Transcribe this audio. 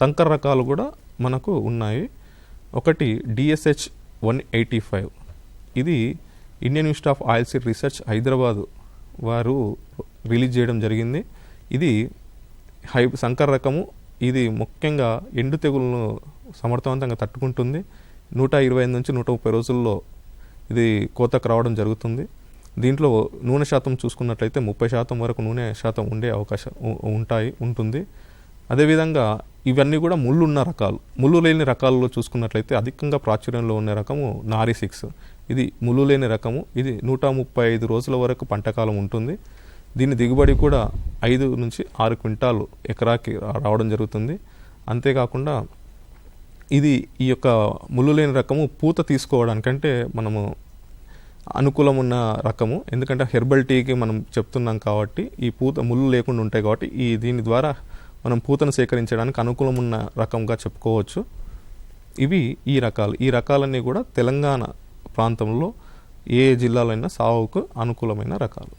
సంకర రకాలు కూడా మనకు ఉన్నాయి. ఒకటి డిఎస్హెచ్ వన్ ఎయిటీ ఫైవ్ ఇది Indian institute of oil seed research Hyderabad వారు రిలీజ్ చేయడం జరిగింది. ఇది హై సంకర రకము. ఇది ముఖ్యంగా ఎండు తెగులను సమర్థవంతంగా తట్టుకుంటుంది. నూట ఇరవై ఐదు నుంచి నూట ముప్పై రోజుల్లో ఇది కోతకు రావడం జరుగుతుంది. దీంట్లో నూనె శాతం చూసుకున్నట్లయితే ముప్పై శాతం వరకు నూనె శాతం ఉండే అవకాశం ఉంటాయి ఉంటుంది. అదేవిధంగా ఇవన్నీ కూడా ముళ్ళు ఉన్న రకాలు. ముళ్ళు లేని రకాలలో చూసుకున్నట్లయితే అధికంగా ప్రాచుర్యంలో ఉన్న రకము నారి సిక్స్. ఇది ముళ్ళు లేని రకము. ఇది నూట ముప్పై ఐదు రోజుల వరకు పంటకాలం ఉంటుంది. దీని దిగుబడి కూడా ఐదు నుంచి ఆరు క్వింటాలు ఎకరాకి రావడం జరుగుతుంది. అంతేకాకుండా ఇది ఈ యొక్క ముళ్ళు లేని రకము పూత తీసుకోవడానికంటే మనము అనుకూలం ఉన్న రకము. ఎందుకంటే హెర్బల్ టీకి మనం చెప్తున్నాం కాబట్టి ఈ పూత ముళ్ళు లేకుండా ఉంటాయి కాబట్టి ఈ దీని ద్వారా మనం పూతను సేకరించడానికి అనుకూలం ఉన్న రకంగా చెప్పుకోవచ్చు. ఇవి ఈ రకాలు. ఈ రకాలన్నీ కూడా తెలంగాణ ప్రాంతంలో ఏ జిల్లాలైనా సాగుకు అనుకూలమైన రకాలు.